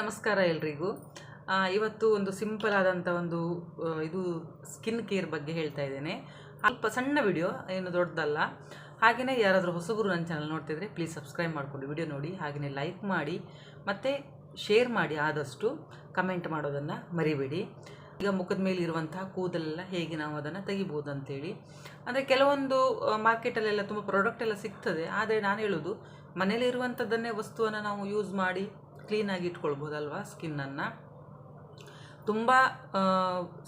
ನಮಸ್ಕಾರ ಎಲ್ರಿಗೂ. ಇವತ್ತು ಒಂದು ಸಿಂಪಲ್ ಆದಂಥ ಒಂದು ಇದು ಸ್ಕಿನ್ ಕೇರ್ ಬಗ್ಗೆ ಹೇಳ್ತಾ ಇದ್ದೇನೆ. ಸ್ವಲ್ಪ ಸಣ್ಣ ವಿಡಿಯೋ ಏನು ದೊಡ್ಡದಲ್ಲ. ಹಾಗೆಯೇ ಯಾರಾದರೂ ಹೊಸಬರು ನನ್ನ ಚಾನಲ್ ನೋಡ್ತಿದ್ರೆ ಪ್ಲೀಸ್ ಸಬ್ಸ್ಕ್ರೈಬ್ ಮಾಡಿಕೊಂಡು ವಿಡಿಯೋ ನೋಡಿ ಹಾಗೆಯೇ ಲೈಕ್ ಮಾಡಿ, ಮತ್ತು ಶೇರ್ ಮಾಡಿ ಆದಷ್ಟು ಕಮೆಂಟ್ ಮಾಡೋದನ್ನು ಮರಿಬೇಡಿ. ಈಗ ಮುಖದ ಮೇಲೆ ಇರುವಂತಹ ಕೂದಲೆಲ್ಲ ಹೇಗೆ ನಾವು ಅದನ್ನು ತೆಗಿಬೋದು ಅಂತೇಳಿ. ಅಂದರೆ ಕೆಲವೊಂದು ಮಾರ್ಕೆಟಲ್ಲೆಲ್ಲ ತುಂಬ ಪ್ರಾಡಕ್ಟ್ ಎಲ್ಲ ಸಿಗ್ತದೆ. ಆದರೆ ನಾನು ಹೇಳೋದು ಮನೇಲಿ ಇರುವಂಥದ್ದನ್ನೇ ವಸ್ತುವನ್ನು ನಾವು ಯೂಸ್ ಮಾಡಿ ಕ್ಲೀನಾಗಿ ಇಟ್ಕೊಳ್ಬೋದಲ್ವಾ ಸ್ಕಿನ್ನನ್ನು ತುಂಬ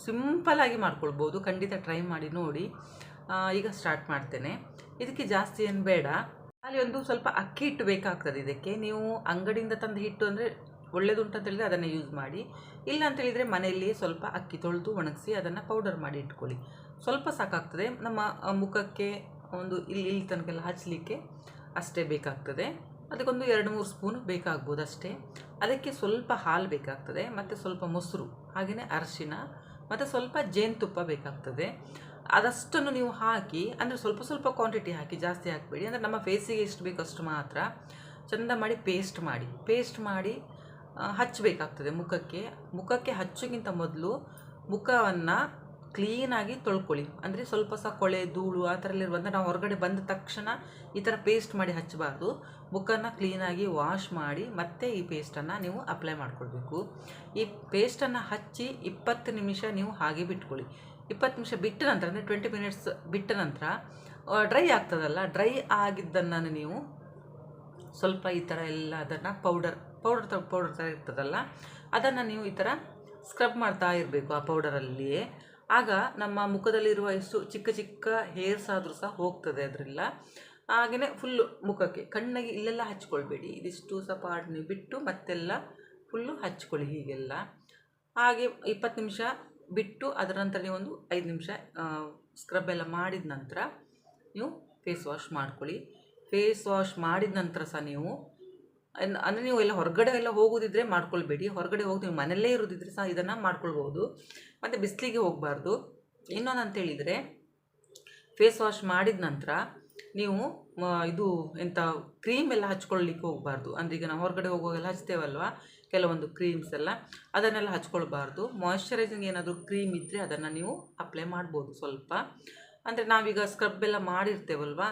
ಸಿಂಪಲಾಗಿ ಮಾಡ್ಕೊಳ್ಬೋದು. ಖಂಡಿತ ಟ್ರೈ ಮಾಡಿ ನೋಡಿ. ಈಗ ಸ್ಟಾರ್ಟ್ ಮಾಡ್ತೇನೆ. ಇದಕ್ಕೆ ಜಾಸ್ತಿ ಏನು ಬೇಡ. ಅಲ್ಲಿ ಒಂದು ಸ್ವಲ್ಪ ಅಕ್ಕಿ ಹಿಟ್ಟು ಬೇಕಾಗ್ತದೆ ಇದಕ್ಕೆ. ನೀವು ಅಂಗಡಿಯಿಂದ ತಂದ ಹಿಟ್ಟು ಅಂದರೆ ಒಳ್ಳೆಯದುಂಟು ಅಂತ ಹೇಳಿದ್ರೆ ಅದನ್ನು ಯೂಸ್ ಮಾಡಿ. ಇಲ್ಲ ಅಂತ ಹೇಳಿದರೆ ಮನೆಯಲ್ಲಿ ಸ್ವಲ್ಪ ಅಕ್ಕಿ ತೊಳೆದು ಒಣಗಿಸಿ ಅದನ್ನು ಪೌಡರ್ ಮಾಡಿ ಇಟ್ಕೊಳ್ಳಿ. ಸ್ವಲ್ಪ ಸಾಕಾಗ್ತದೆ. ನಮ್ಮ ಮುಖಕ್ಕೆ ಒಂದು ಇಲ್ಲಿ ಇಲ್ಲಿ ತನಕ ಹಚ್ಚಲಿಕ್ಕೆ ಅಷ್ಟೇ ಬೇಕಾಗ್ತದೆ. ಅದಕ್ಕೊಂದು ಎರಡು ಮೂರು ಸ್ಪೂನ್ ಬೇಕಾಗ್ಬೋದು ಅಷ್ಟೇ ಅದಕ್ಕೆ ಸ್ವಲ್ಪ ಹಾಲು ಬೇಕಾಗ್ತದೆ, ಮತ್ತು ಸ್ವಲ್ಪ ಮೊಸರು ಹಾಗೆಯೇ ಅರಶಿನ, ಮತ್ತು ಸ್ವಲ್ಪ ಜೇನುತುಪ್ಪ ಬೇಕಾಗ್ತದೆ. ಅದಷ್ಟನ್ನು ನೀವು ಹಾಕಿ, ಅಂದರೆ ಸ್ವಲ್ಪ ಸ್ವಲ್ಪ ಕ್ವಾಂಟಿಟಿ ಹಾಕಿ, ಜಾಸ್ತಿ ಹಾಕಬೇಡಿ. ಅಂದರೆ ನಮ್ಮ ಫೇಸಿಗೆ ಎಷ್ಟು ಬೇಕು ಅಷ್ಟು ಮಾತ್ರ ಚೆಂದ ಮಾಡಿ ಪೇಸ್ಟ್ ಮಾಡಿ ಪೇಸ್ಟ್ ಮಾಡಿ ಹಚ್ಚಬೇಕಾಗ್ತದೆ ಮುಖಕ್ಕೆ. ಮುಖಕ್ಕೆ ಹಚ್ಚೋಕ್ಕಿಂತ ಮೊದಲು ಮುಖವನ್ನು ಕ್ಲೀನಾಗಿ ತೊಳ್ಕೊಳ್ಳಿ. ಅಂದರೆ ಸ್ವಲ್ಪ ಸಹ ಕೊಳೆ, ಧೂಳು ಆ ಥರ ಇರುವಂಥ ನಾವು ಹೊರಗಡೆ ಬಂದ ತಕ್ಷಣ ಈ ಥರ ಪೇಸ್ಟ್ ಮಾಡಿ ಹಚ್ಚಬಾರ್ದು. ಮುಖನ ಕ್ಲೀನಾಗಿ ವಾಶ್ ಮಾಡಿ ಮತ್ತೆ ಈ ಪೇಸ್ಟನ್ನು ನೀವು ಅಪ್ಲೈ ಮಾಡ್ಕೊಳ್ಬೇಕು. ಈ ಪೇಸ್ಟನ್ನು ಹಚ್ಚಿ ಇಪ್ಪತ್ತು ನಿಮಿಷ ನೀವು ಹಾಗೆ ಬಿಟ್ಕೊಳ್ಳಿ. ಇಪ್ಪತ್ತು ನಿಮಿಷ ಬಿಟ್ಟ ನಂತರ ಅಂದರೆ ಟ್ವೆಂಟಿ ಮಿನಿಟ್ಸ್ ಬಿಟ್ಟ ನಂತರ ಡ್ರೈ ಆಗ್ತದಲ್ಲ ಡ್ರೈ ಆಗಿದ್ದನ್ನು ನೀವು ಸ್ವಲ್ಪ ಈ ಥರ ಎಲ್ಲ ಅದನ್ನು ಪೌಡರ್ ಪೌಡರ್ ಪೌಡರ್ ಥರ ಇರ್ತದಲ್ಲ, ಅದನ್ನು ನೀವು ಈ ಥರ ಸ್ಕ್ರಬ್ ಮಾಡ್ತಾ ಇರಬೇಕು ಆ ಪೌಡರಲ್ಲಿಯೇ ಆಗ ನಮ್ಮ ಮುಖದಲ್ಲಿರುವ ಎಷ್ಟು ಚಿಕ್ಕ ಚಿಕ್ಕ ಹೇರ್ಸ್ ಆದರೂ ಸಹ ಹೋಗ್ತದೆ ಅದರಿಂದ ಹಾಗೆಯೇ ಫುಲ್ಲು ಮುಖಕ್ಕೆ. ಕಣ್ಣಿಗೆ ಇಲ್ಲೆಲ್ಲ ಹಚ್ಕೊಳ್ಬೇಡಿ. ಇದಿಷ್ಟು ಸಹ ಪಾರ್ಟ್ ನೀವು ಬಿಟ್ಟು ಮತ್ತೆಲ್ಲ ಫುಲ್ಲು ಹಚ್ಕೊಳ್ಳಿ ಹೀಗೆಲ್ಲ. ಹಾಗೆ ಇಪ್ಪತ್ತು ನಿಮಿಷ ಬಿಟ್ಟು ಅದರ ನಂತರ ನೀವು ಒಂದು ಐದು ನಿಮಿಷ ಸ್ಕ್ರಬ್ ಎಲ್ಲ ಮಾಡಿದ ನಂತರ ನೀವು ಫೇಸ್ ವಾಶ್ ಮಾಡ್ಕೊಳ್ಳಿ. ಫೇಸ್ ವಾಶ್ ಮಾಡಿದ ನಂತರ ಸಹ ನೀವು ಅಂದರೆ ನೀವು ಎಲ್ಲ ಹೊರಗಡೆ ಎಲ್ಲ ಹೋಗೋದಿದ್ರೆ ಮಾಡ್ಕೊಳ್ಬೇಡಿ. ಹೊರಗಡೆ ಹೋಗಿ ನೀವು ಮನೆಯಲ್ಲೇ ಇರೋದಿದ್ರೆ ಸಹ ಇದನ್ನು ಮಾಡ್ಕೊಳ್ಬೋದು. ಮತ್ತು ಬಿಸಿಲಿಗೆ ಹೋಗಬಾರ್ದು. ಇನ್ನೊಂದು ಅಂತೇಳಿದರೆ ಫೇಸ್ ವಾಶ್ ಮಾಡಿದ ನಂತರ ನೀವು ಇದು ಎಂಥ ಕ್ರೀಮ್ ಎಲ್ಲ ಹಚ್ಕೊಳ್ಳಿಕ್ಕೆ ಹೋಗಬಾರ್ದು. ಅಂದರೆ ಈಗ ನಾವು ಹೊರಗಡೆ ಹೋಗುವಾಗೆಲ್ಲ ಹಚ್ತೇವಲ್ವ? ಕೆಲವೊಂದು ಕ್ರೀಮ್ಸ್ ಎಲ್ಲ. ಅದನ್ನೆಲ್ಲ ಹಚ್ಕೊಳ್ಬಾರ್ದು. ಮಾಯಶ್ಚರೈಸಿಂಗ್ ಏನಾದರೂ ಕ್ರೀಮ್ ಇದ್ದರೆ ಅದನ್ನು ನೀವು ಅಪ್ಲೈ ಮಾಡ್ಬೋದು ಸ್ವಲ್ಪ. ಅಂದರೆ ನಾವೀಗ ಸ್ಕ್ರಬ್ ಎಲ್ಲ ಮಾಡಿರ್ತೇವಲ್ವ?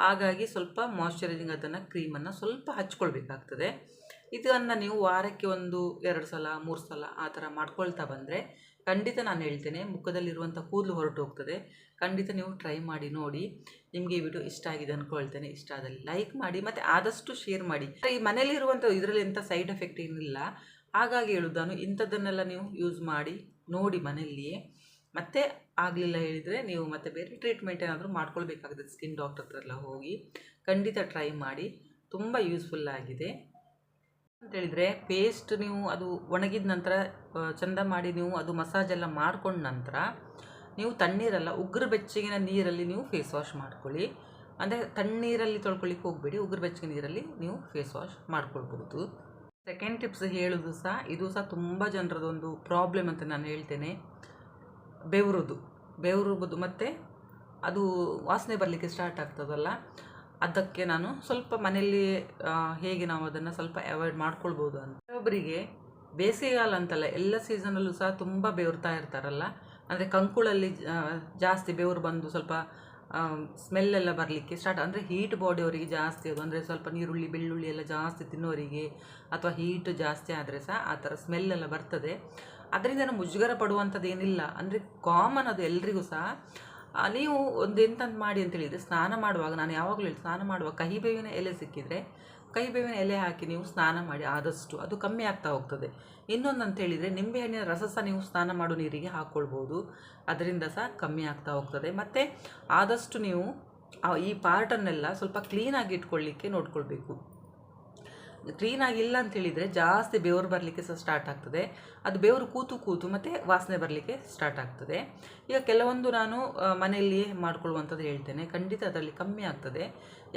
ಹಾಗಾಗಿ ಸ್ವಲ್ಪ ಮಾಯಶ್ಚರೈಸಿಂಗ್ ಅದನ್ನು ಕ್ರೀಮನ್ನು ಸ್ವಲ್ಪ ಹಚ್ಕೊಳ್ಬೇಕಾಗ್ತದೆ. ಇದನ್ನು ನೀವು ವಾರಕ್ಕೆ ಒಂದು ಎರಡು ಸಲ, ಮೂರು ಸಲ ಆ ಥರ ಮಾಡ್ಕೊಳ್ತಾ ಬಂದರೆ ಖಂಡಿತ ನಾನು ಹೇಳ್ತೇನೆ, ಮುಖದಲ್ಲಿರುವಂಥ ಕೂದಲು ಹೊರಟು ಹೋಗ್ತದೆ. ಖಂಡಿತ ನೀವು ಟ್ರೈ ಮಾಡಿ ನೋಡಿ. ನಿಮಗೆ ಈ ವಿಡಿಯೋ ಇಷ್ಟ ಆಗಿದೆ ಅಂದ್ಕೊಳ್ತೇನೆ ಇಷ್ಟ ಆದಲ್ಲಿ ಲೈಕ್ ಮಾಡಿ ಮತ್ತು ಆದಷ್ಟು ಶೇರ್ ಮಾಡಿ. ಈ ಮನೇಲಿರುವಂಥ ಇದರಲ್ಲಿ ಎಂಥ ಸೈಡ್ ಎಫೆಕ್ಟ್ ಏನಿಲ್ಲ. ಹಾಗಾಗಿ ಹೇಳೋದು ನಾನು ಇಂಥದ್ದನ್ನೆಲ್ಲ ನೀವು ಯೂಸ್ ಮಾಡಿ, ನೋಡಿ ಮನೆಯಲ್ಲಿಯೇ. ಮತ್ತೆ ಆಗಲಿಲ್ಲ ಹೇಳಿದರೆ ನೀವು ಮತ್ತೆ ಬೇರೆ ಟ್ರೀಟ್ಮೆಂಟ್ ಏನಾದರೂ ಮಾಡ್ಕೊಳ್ಬೇಕಾಗುತ್ತೆ ಸ್ಕಿನ್ ಡಾಕ್ಟರ್ ಹತ್ರ ಎಲ್ಲ ಹೋಗಿ. ಖಂಡಿತ ಟ್ರೈ ಮಾಡಿ. ತುಂಬ ಯೂಸ್ಫುಲ್ ಆಗಿದೆ. ಅಂತೇಳಿದರೆ ಪೇಸ್ಟ್ ನೀವು ಅದು ಒಣಗಿದ ನಂತರ ಚಂದ ಮಾಡಿ ನೀವು ಅದು ಮಸಾಜ್ ಎಲ್ಲ ಮಾಡ್ಕೊಂಡ ನಂತರ ನೀವು ತಣ್ಣೀರಲ್ಲ, ಉಗ್ರ ಬೆಚ್ಚಗಿನ ನೀರಲ್ಲಿ ನೀವು ಫೇಸ್ ವಾಶ್ ಮಾಡ್ಕೊಳ್ಳಿ. ಅಂದರೆ ತಣ್ಣೀರಲ್ಲಿ ತೊಳ್ಕೊಳ್ಳಿಕ್ಕೆ ಹೋಗಬೇಡಿ, ಉಗ್ರ ಬೆಚ್ಚಗಿನ ನೀರಲ್ಲಿ ನೀವು ಫೇಸ್ ವಾಶ್ ಮಾಡ್ಕೊಳ್ಬೋದು ಸೆಕೆಂಡ್ ಟಿಪ್ಸ್ ಹೇಳೋದು ಸಹ, ಇದು ಸಹ ತುಂಬ ಜನರದೊಂದು ಪ್ರಾಬ್ಲಮ್ ಅಂತ ನಾನು ಹೇಳ್ತೇನೆ. ಬೆವರುದು ಬೆವರುವುದು ಮತ್ತು ಅದು ವಾಸನೆ ಬರಲಿಕ್ಕೆ ಸ್ಟಾರ್ಟ್ ಆಗ್ತದಲ್ಲ, ಅದಕ್ಕೆ ನಾನು ಸ್ವಲ್ಪ ಮನೆಯಲ್ಲಿ ಹೇಗೆ ನಾವು ಅದನ್ನು ಸ್ವಲ್ಪ ಅವಾಯ್ಡ್ ಮಾಡ್ಕೊಳ್ಬೋದು ಅಂತ. ಒಬ್ಬರಿಗೆ ಬೇಸಿಗೆಗಾಲ ಅಂತಲ್ಲ, ಎಲ್ಲ ಸೀಸನಲ್ಲೂ ಸಹ ತುಂಬ ಬೆವರ್ತಾ ಇರ್ತಾರಲ್ಲ, ಅಂದರೆ ಕಂಕುಳಲ್ಲಿ ಜಾಸ್ತಿ ಬೆವರು ಬಂದು ಸ್ವಲ್ಪ ಸ್ಮೆಲ್ ಎಲ್ಲ ಬರಲಿಕ್ಕೆ ಸ್ಟಾರ್ಟ್ ಅಂದರೆ ಹೀಟ್ ಬಾಡಿ ಅವರಿಗೆ ಜಾಸ್ತಿ ಅದು, ಅಂದರೆ ಸ್ವಲ್ಪ ನೀರುಳ್ಳಿ, ಬೆಳ್ಳುಳ್ಳಿ ಎಲ್ಲ ಜಾಸ್ತಿ ತಿನ್ನೋರಿಗೆ, ಅಥವಾ ಹೀಟ್ ಜಾಸ್ತಿ ಆದರೆ ಸಹ ಆ ಥರ ಸ್ಮೆಲ್ ಎಲ್ಲ ಬರ್ತದೆ. ಅದರಿಂದ ನಾವು ಮುಜುಗರ ಪಡುವಂಥದ್ದು ಏನಿಲ್ಲ. ಅಂದರೆ ಕಾಮನ್ ಅದು ಎಲ್ರಿಗೂ ಸಹ. ನೀವು ಒಂದು ಎಂತಂದು ಮಾಡಿ ಅಂತ ಹೇಳಿದರೆ ಸ್ನಾನ ಮಾಡುವಾಗ, ನಾನು ಯಾವಾಗಲೂ ಹೇಳಿ ಸ್ನಾನ ಮಾಡುವಾಗ ಕಹಿ ಬೇವಿನ ಎಲೆ ಸಿಕ್ಕಿದರೆ, ಕಹಿ ಬೇವಿನ ಎಲೆ ಹಾಕಿ ನೀವು ಸ್ನಾನ ಮಾಡಿ ಆದಷ್ಟು ಅದು ಕಮ್ಮಿ ಆಗ್ತಾ ಹೋಗ್ತದೆ. ಇನ್ನೊಂದು ಅಂತ ಹೇಳಿದರೆ ನಿಂಬೆಹಣ್ಣಿನ ರಸ ಸಹ ನೀವು ಸ್ನಾನ ಮಾಡೋ ನೀರಿಗೆ ಹಾಕ್ಕೊಳ್ಬೋದು ಅದರಿಂದ ಸಹ ಕಮ್ಮಿ ಆಗ್ತಾ ಹೋಗ್ತದೆ. ಮತ್ತು ಆದಷ್ಟು ನೀವು ಈ ಪಾರ್ಟನ್ನೆಲ್ಲ ಸ್ವಲ್ಪ ಕ್ಲೀನಾಗಿ ಇಟ್ಕೊಳ್ಳಿಕ್ಕೆ ನೋಡ್ಕೊಳ್ಬೇಕು. ಕ್ಲೀನಾಗಿ ಆಗಿಲ್ಲ ಅಂತ ಹೇಳಿದರೆ ಜಾಸ್ತಿ ಬೆವರು ಬರಲಿಕ್ಕೆ ಸಹ ಸ್ಟಾರ್ಟ್ ಆಗ್ತದೆ. ಅದು ಬೆವರು ಕೂತು ಕೂತು ಮತ್ತು ವಾಸನೆ ಬರಲಿಕ್ಕೆ ಸ್ಟಾರ್ಟ್ ಆಗ್ತದೆ. ಈಗ ಕೆಲವೊಂದು ನಾನು ಮನೆಯಲ್ಲಿ ಮಾಡ್ಕೊಳ್ಳುವಂಥದ್ದು ಹೇಳ್ತೇನೆ. ಖಂಡಿತ ಅದರಲ್ಲಿ ಕಮ್ಮಿ ಆಗ್ತದೆ.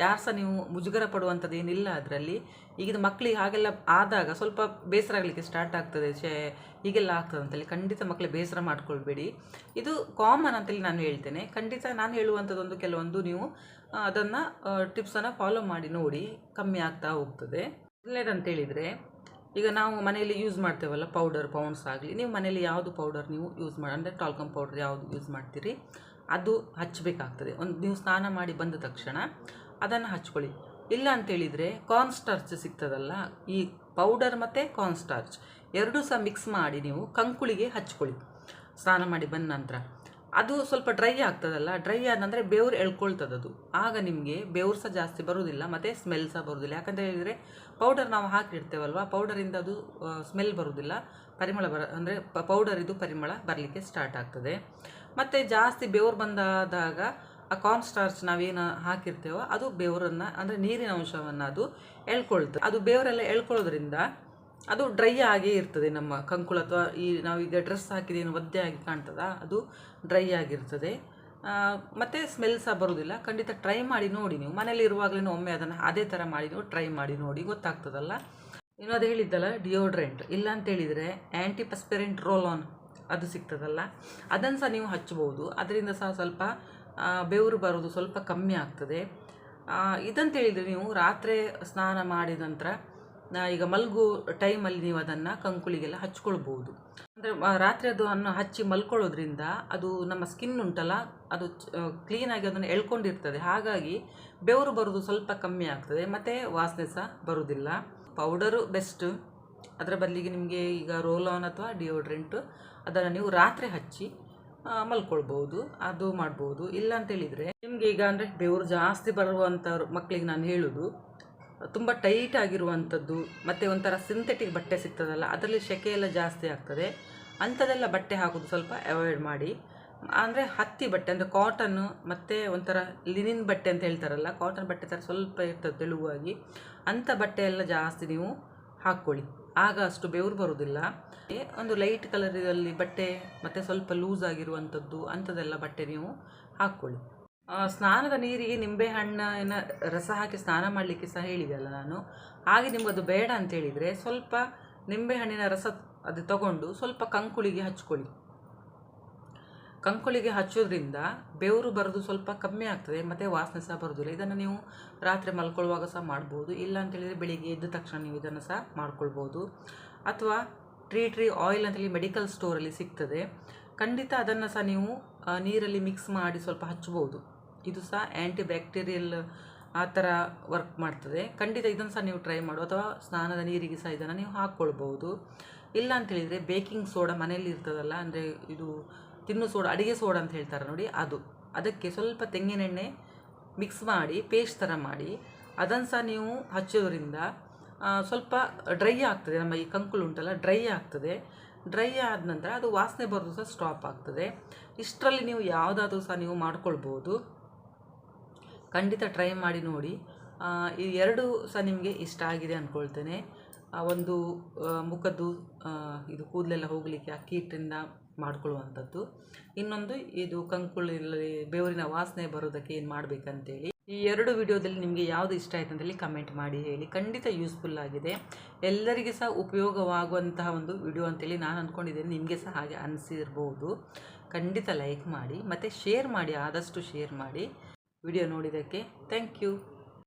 ಯಾರು ಸಹ ನೀವು ಮುಜುಗರ ಪಡುವಂಥದ್ದು ಏನಿಲ್ಲ ಅದರಲ್ಲಿ. ಈಗಿನ ಮಕ್ಕಳಿಗೆ ಹಾಗೆಲ್ಲ ಆದಾಗ ಸ್ವಲ್ಪ ಬೇಸರ ಆಗಲಿಕ್ಕೆ ಸ್ಟಾರ್ಟ್ ಆಗ್ತದೆ. ಶೇ ಹೀಗೆಲ್ಲ ಆಗ್ತದೆ ಅಂತೇಳಿ ಖಂಡಿತ ಮಕ್ಕಳು ಬೇಸರ ಮಾಡ್ಕೊಳ್ಬೇಡಿ. ಇದು ಕಾಮನ್ ಅಂತೇಳಿ ನಾನು ಹೇಳ್ತೇನೆ. ಖಂಡಿತ ನಾನು ಹೇಳುವಂಥದ್ದೊಂದು ಕೆಲವೊಂದು ನೀವು ಅದನ್ನು ಟಿಪ್ಸನ್ನು ಫಾಲೋ ಮಾಡಿ ನೋಡಿ. ಕಮ್ಮಿ ಆಗ್ತಾ ಹೋಗ್ತದೆ. ಮೊದಲನೇದಂತ ಹೇಳಿದರೆ ಈಗ ನಾವು ಮನೆಯಲ್ಲಿ ಯೂಸ್ ಮಾಡ್ತೇವಲ್ಲ ಪೌಡರ್ ಪೌಂಡ್ಸ್ ಆಗಲಿ. ನೀವು ಮನೆಯಲ್ಲಿ ಯಾವುದು ಪೌಡರ್ ನೀವು ಯೂಸ್ ಮಾಡಿ ಅಂದರೆ ಟಾಲ್ಕಮ್ ಪೌಡರ್ ಯಾವುದು ಯೂಸ್ ಮಾಡ್ತೀರಿ? ಅದು ಹಚ್ಚಬೇಕಾಗ್ತದೆ ಒಂದು, ನೀವು ಸ್ನಾನ ಮಾಡಿ ಬಂದ ತಕ್ಷಣ. ಅದನ್ನು ಹಚ್ಕೊಳ್ಳಿ. ಇಲ್ಲ ಅಂತೇಳಿದರೆ ಕಾರ್ನ್ ಸ್ಟಾರ್ಚ್ ಸಿಗ್ತದಲ್ಲ, ಈ ಪೌಡರ್ ಮತ್ತು ಕಾರ್ನ್ ಸ್ಟಾರ್ಚ್ ಎರಡೂ ಸಹ ಮಿಕ್ಸ್ ಮಾಡಿ ನೀವು ಕಂಕುಳಿಗೆ ಹಚ್ಕೊಳ್ಳಿ. ಸ್ನಾನ ಮಾಡಿ ಬಂದ ನಂತರ. ಅದು ಸ್ವಲ್ಪ ಡ್ರೈ ಆಗ್ತದಲ್ಲ ಡ್ರೈ ಆದಂದರೆ ಬೆವರು ಎಳ್ಕೊಳ್ತದದು ಆಗ ನಿಮಗೆ ಬೆವರು ಸಹ ಜಾಸ್ತಿ ಬರೋದಿಲ್ಲ, ಮತ್ತು ಸ್ಮೆಲ್ ಸಹ ಬರೋದಿಲ್ಲ. ಯಾಕಂತ ಹೇಳಿದರೆ ಪೌಡರ್ ನಾವು ಹಾಕಿರ್ತೇವಲ್ವ ಪೌಡರಿಂದ ಅದು ಸ್ಮೆಲ್ ಬರೋದಿಲ್ಲ. ಪರಿಮಳ ಬರ, ಅಂದರೆ ಪೌಡರ್ ಇದು ಪರಿಮಳ ಬರಲಿಕ್ಕೆ ಸ್ಟಾರ್ಟ್ ಆಗ್ತದೆ. ಮತ್ತು ಜಾಸ್ತಿ ಬೆವರು ಬಂದಾದಾಗ ಆ ಕಾರ್ನ್ ಸ್ಟಾರ್ಚ್ ನಾವೇನು ಹಾಕಿರ್ತೇವೋ ಅದು ಬೆವರನ್ನು, ಅಂದರೆ ನೀರಿನ ಅಂಶವನ್ನು ಅದು ಎಳ್ಕೊಳ್ತದೆ. ಅದು ಬೇವರೆಲ್ಲ ಎಳ್ಕೊಳ್ಳೋದ್ರಿಂದ ಅದು ಡ್ರೈ ಆಗೇ ಇರ್ತದೆ ನಮ್ಮ ಕಂಕುಳ ಅಥವಾ ಈ ನಾವೀಗ ಡ್ರೆಸ್ ಹಾಕಿದೇನು ಒದ್ದೆ ಆಗಿ ಕಾಣ್ತದ? ಅದು ಡ್ರೈ ಆಗಿರ್ತದೆ. ಮತ್ತು ಸ್ಮೆಲ್ ಸಹ ಬರೋದಿಲ್ಲ. ಖಂಡಿತ ಟ್ರೈ ಮಾಡಿ ನೋಡಿ ನೀವು. ಮನೇಲಿ ಇರುವಾಗಲೇ ಒಮ್ಮೆ ಅದನ್ನು ಅದೇ ಥರ ಮಾಡಿ ನೀವು ಟ್ರೈ ಮಾಡಿ ನೋಡಿ, ಗೊತ್ತಾಗ್ತದಲ್ಲ? ಇನ್ನು ಅದು ಹೇಳಿದ್ದಲ್ಲ ಡಿಯೋಡ್ರೆಂಟ್ ಇಲ್ಲ ಅಂತ ಹೇಳಿದರೆ ಆ್ಯಂಟಿ ಪಸ್ಪೆರೆಂಟ್ ರೋಲ್ ಆನ್ ಅದು ಸಿಗ್ತದಲ್ಲ? ಅದನ್ನು ಸಹ ನೀವು ಹಚ್ಚಬಹುದು ಅದರಿಂದ ಸಹ ಸ್ವಲ್ಪ ಬೆವರು ಬರೋದು ಸ್ವಲ್ಪ ಕಮ್ಮಿ ಆಗ್ತದೆ. ಇದಂತೇಳಿದರೆ ನೀವು ರಾತ್ರಿ ಸ್ನಾನ ಮಾಡಿದ ನಂತರ ಈಗ ಮಲ್ಗು ಟೈಮಲ್ಲಿ ನೀವು ಅದನ್ನು ಕಂಕುಳಿಗೆಲ್ಲ ಹಚ್ಕೊಳ್ಬೋದು ಅಂದರೆ ರಾತ್ರಿ ಅದು ಅನ್ನು ಹಚ್ಚಿ ಮಲ್ಕೊಳ್ಳೋದ್ರಿಂದ ಅದು ನಮ್ಮ ಸ್ಕಿನ್ ಉಂಟಲ್ಲ, ಅದು ಕ್ಲೀನಾಗಿ ಅದನ್ನು ಎಳ್ಕೊಂಡಿರ್ತದೆ. ಹಾಗಾಗಿ ಬೆವರು ಬರೋದು ಸ್ವಲ್ಪ ಕಮ್ಮಿ ಆಗ್ತದೆ, ಮತ್ತು ವಾಸನೆ ಸಹ ಬರೋದಿಲ್ಲ. ಪೌಡರು ಬೆಸ್ಟ್ ಅದರ ಬದಲಿಗೆ ನಿಮಗೆ ಈಗ ರೋಲ್ ಆನ್ ಅಥವಾ ಡಿಯೋಡ್ರೆಂಟು ಅದನ್ನು ನೀವು ರಾತ್ರಿ ಹಚ್ಚಿ ಮಲ್ಕೊಳ್ಬೋದು, ಅದು ಮಾಡ್ಬೋದು. ಇಲ್ಲ ಅಂತ ಹೇಳಿದ್ರೆ ನಿಮಗೆ ಈಗ ಅಂದರೆ ಬೆವರು ಜಾಸ್ತಿ ಬರುವಂಥವ್ರು ಮಕ್ಕಳಿಗೆ ನಾನು ಹೇಳೋದು, ತುಂಬ ಟೈಟ್ ಆಗಿರುವಂಥದ್ದು ಮತ್ತೆ ಒಂಥರ ಸಿಂಥೆಟಿಕ್ ಬಟ್ಟೆ ಸಿಗ್ತದಲ್ಲ, ಅದರಲ್ಲಿ ಸೆಕೆ ಎಲ್ಲ ಜಾಸ್ತಿ ಆಗ್ತದೆ. ಅಂಥದೆಲ್ಲ ಬಟ್ಟೆ ಹಾಕೋದು ಸ್ವಲ್ಪ ಅವಾಯ್ಡ್ ಮಾಡಿ. ಅಂದರೆ ಹತ್ತಿ ಬಟ್ಟೆ, ಅಂದರೆ ಕಾಟನ್ ಮತ್ತೆ ಒಂಥರ ಲಿನಿನ್ ಬಟ್ಟೆ ಅಂತ ಹೇಳ್ತಾರಲ್ಲ ಕಾಟನ್ ಬಟ್ಟೆ ಥರ ಸ್ವಲ್ಪ ಇರ್ತದೆ ತೆಳುವಾಗಿ. ಅಂಥ ಬಟ್ಟೆ ಎಲ್ಲ ಜಾಸ್ತಿ ನೀವು ಹಾಕ್ಕೊಳ್ಳಿ. ಆಗ ಅಷ್ಟು ಬೆವರು ಬರೋದಿಲ್ಲ. ಏ, ಒಂದು ಲೈಟ್ ಕಲರಲ್ಲಿ ಬಟ್ಟೆ ಮತ್ತು ಸ್ವಲ್ಪ ಲೂಸ್ ಆಗಿರುವಂಥದ್ದು ಅಂಥದ್ದೆಲ್ಲ ಬಟ್ಟೆ ನೀವು ಹಾಕ್ಕೊಳ್ಳಿ. ಸ್ನಾನದ ನೀರಿಗೆ ನಿಂಬೆಹಣ್ಣಿನ ರಸ ಹಾಕಿ ಸ್ನಾನ ಮಾಡಲಿಕ್ಕೆ ಸಹ ಹೇಳಿದೆಯಲ್ಲ ನಾನು. ಹಾಗೆ ನಿಮ್ಗೆ ಅದು ಬೇಡ ಅಂತ ಹೇಳಿದರೆ ಸ್ವಲ್ಪ ನಿಂಬೆಹಣ್ಣಿನ ರಸ ಅದು ತಗೊಂಡು ಸ್ವಲ್ಪ ಕಂಕುಳಿಗೆ ಹಚ್ಕೊಳ್ಳಿ. ಕಂಕುಳಿಗೆ ಹಚ್ಚೋದ್ರಿಂದ ಬೆವರು ಬರೋದು ಸ್ವಲ್ಪ ಕಮ್ಮಿ ಆಗ್ತದೆ ಮತ್ತು ವಾಸನೆ ಸಹ ಬರೋದಿಲ್ಲ ಇದನ್ನು ನೀವು ರಾತ್ರಿ ಮಲ್ಕೊಳ್ಳುವಾಗ ಸಹ ಮಾಡ್ಬೋದು ಇಲ್ಲ ಅಂತೇಳಿದರೆ ಬೆಳಿಗ್ಗೆ ಎದ್ದ ತಕ್ಷಣ ನೀವು ಇದನ್ನು ಸಹ ಮಾಡ್ಕೊಳ್ಬೋದು. ಅಥವಾ ಟ್ರೀ ಟ್ರೀ ಆಯಿಲ್ ಅಂತೇಳಿ ಮೆಡಿಕಲ್ ಸ್ಟೋರಲ್ಲಿ ಸಿಗ್ತದೆ. ಖಂಡಿತ ಅದನ್ನು ಸಹ ನೀವು ನೀರಲ್ಲಿ ಮಿಕ್ಸ್ ಮಾಡಿ ಸ್ವಲ್ಪ ಹಚ್ಚಬಹುದು ಇದು ಸಹ ಆ್ಯಂಟಿ ಬ್ಯಾಕ್ಟೀರಿಯಲ್ ಆ ಥರ ವರ್ಕ್ ಮಾಡ್ತದೆ. ಖಂಡಿತ ಇದನ್ನು ಸಹ ನೀವು ಟ್ರೈ ಮಾಡು. ಅಥವಾ ಸ್ನಾನದ ನೀರಿಗೆ ಸಹ ಇದನ್ನು ನೀವು ಹಾಕ್ಕೊಳ್ಬೋದು ಇಲ್ಲ ಅಂತ ಹೇಳಿದರೆ ಬೇಕಿಂಗ್ ಸೋಡಾ ಮನೆಯಲ್ಲಿ ಇರ್ತದಲ್ಲ, ಅಂದರೆ ಇದು ತಿನ್ನು ಸೋಡಾ ಅಡುಗೆ ಸೋಡಾ ಅಂತ ಹೇಳ್ತಾರೆ ನೋಡಿ ಅದು. ಅದಕ್ಕೆ ಸ್ವಲ್ಪ ತೆಂಗಿನೆಣ್ಣೆ ಮಿಕ್ಸ್ ಮಾಡಿ ಪೇಸ್ಟ್ ಥರ ಮಾಡಿ, ಅದನ್ನು ಸಹ ನೀವು ಹಚ್ಚೋದ್ರಿಂದ ಸ್ವಲ್ಪ ಡ್ರೈ ಆಗ್ತದೆ. ನಮ್ಮ ಈ ಕಂಕುಳು ಉಂಟಲ್ಲ ಡ್ರೈ ಆಗ್ತದೆ. ಡ್ರೈ ಆದ ನಂತರ ಅದು ವಾಸನೆ ಬರೋದು ಸಹ ಸ್ಟಾಪ್ ಆಗ್ತದೆ. ಇಷ್ಟರಲ್ಲಿ ನೀವು ಯಾವುದಾದ್ರೂ ಸಹ ನೀವು ಮಾಡ್ಕೊಳ್ಬೋದು. ಖಂಡಿತ ಟ್ರೈ ಮಾಡಿ ನೋಡಿ. ಈ ಎರಡು ಸಹ ನಿಮಗೆ ಇಷ್ಟ ಆಗಿದೆ ಅಂದ್ಕೊಳ್ತೇನೆ ಒಂದು ಮುಖದ್ದು ಇದು ಕೂದಲೆಲ್ಲ ಹೋಗಲಿಕ್ಕೆ ಅಕ್ಕಿ ಹಿಟ್ಟಿಂದ ಮಾಡ್ಕೊಳ್ಳುವಂಥದ್ದು. ಇನ್ನೊಂದು, ಇದು ಕಂಕುಳಲ್ಲಿ ಬೆವರಿನ ವಾಸನೆ ಬರೋದಕ್ಕೆ ಏನು ಮಾಡಬೇಕಂತೇಳಿ. ಈ ಎರಡು ವಿಡಿಯೋದಲ್ಲಿ ನಿಮಗೆ ಯಾವುದು ಇಷ್ಟ ಆಯಿತು ಅಂತೇಳಿ ಕಮೆಂಟ್ ಮಾಡಿ ಹೇಳಿ. ಖಂಡಿತ ಯೂಸ್ಫುಲ್ ಆಗಿದೆ. ಎಲ್ಲರಿಗೆ ಸಹ ಉಪಯೋಗವಾಗುವಂತಹ ಒಂದು ವಿಡಿಯೋ ಅಂತೇಳಿ ನಾನು ಅಂದ್ಕೊಂಡಿದ್ದೇನೆ. ನಿಮಗೆ ಸಹ ಹಾಗೆ ಅನಿಸಿರ್ಬೋದು. ಖಂಡಿತ ಲೈಕ್ ಮಾಡಿ, ಮತ್ತು ಶೇರ್ ಮಾಡಿ, ಆದಷ್ಟು ಶೇರ್ ಮಾಡಿ. ವಿಡಿಯೋ ನೋಡಿದ್ದಕ್ಕೆ ಥ್ಯಾಂಕ್ ಯು